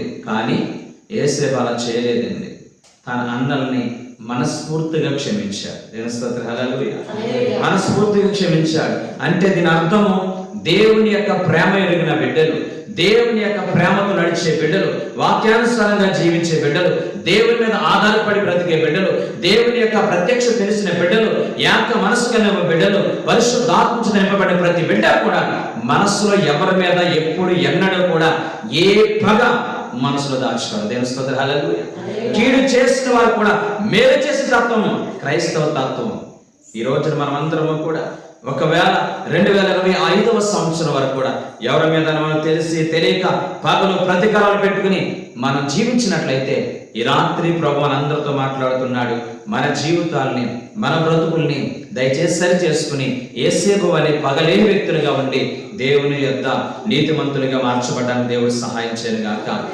కానీ ఏసేపు అలా చేయలేదండి. తన అన్నల్ని మనస్ఫూర్తిగా క్షమించాడు. మనస్ఫూర్తిగా క్షమించాడు. అంటే దీని అర్థము దేవుని యొక్క ప్రేమ ఎరిగిన బిడ్డలు దేవుని యొక్క ప్రేమతో నడిచే బిడ్డలు వాక్యానుసారంగా జీవించే బిడ్డలు దేవుని మీద ఆధారపడి బ్రతికే బిడ్డలు దేవుని యొక్క ప్రత్యక్ష తెలిసిన బిడ్డలు యాక మనసు కలిగిన బిడ్డలు పరిశుద్ధాత్మ నింపబడిన ప్రతి బిడ్డ కూడా మనసులో ఎవరి మీద ఎప్పుడు ఎన్నడూ కూడా ఏ పగ మనసులో దాచుకోవాలి. దేవుని స్తోత్రం. హల్లెలూయా. కీడు చేసిన వారు కూడా మేలు చేసే తత్వం క్రైస్తవ తత్వం ఈ రోజున మనం అందరము కూడా ఒకవేళ రెండు వేల ఇరవై ఐదవ సంవత్సరం వరకు కూడా ఎవరి మీద మనం తెలిసి తెలియక పగలు ప్రతీకారాలు పెట్టుకుని మనం జీవించినట్లయితే ఈ రాత్రి ప్రభు మనందరితో మాట్లాడుతున్నాడు. మన జీవితాల్ని మన బ్రతుకుల్ని దయచేసి సరి చేసుకుని ఏసేపు అనే పగలేని వ్యక్తులుగా ఉండి దేవుని యొక్క నీతిమంతులుగా మార్చబడడానికి దేవుడు సహాయం చేయను గాక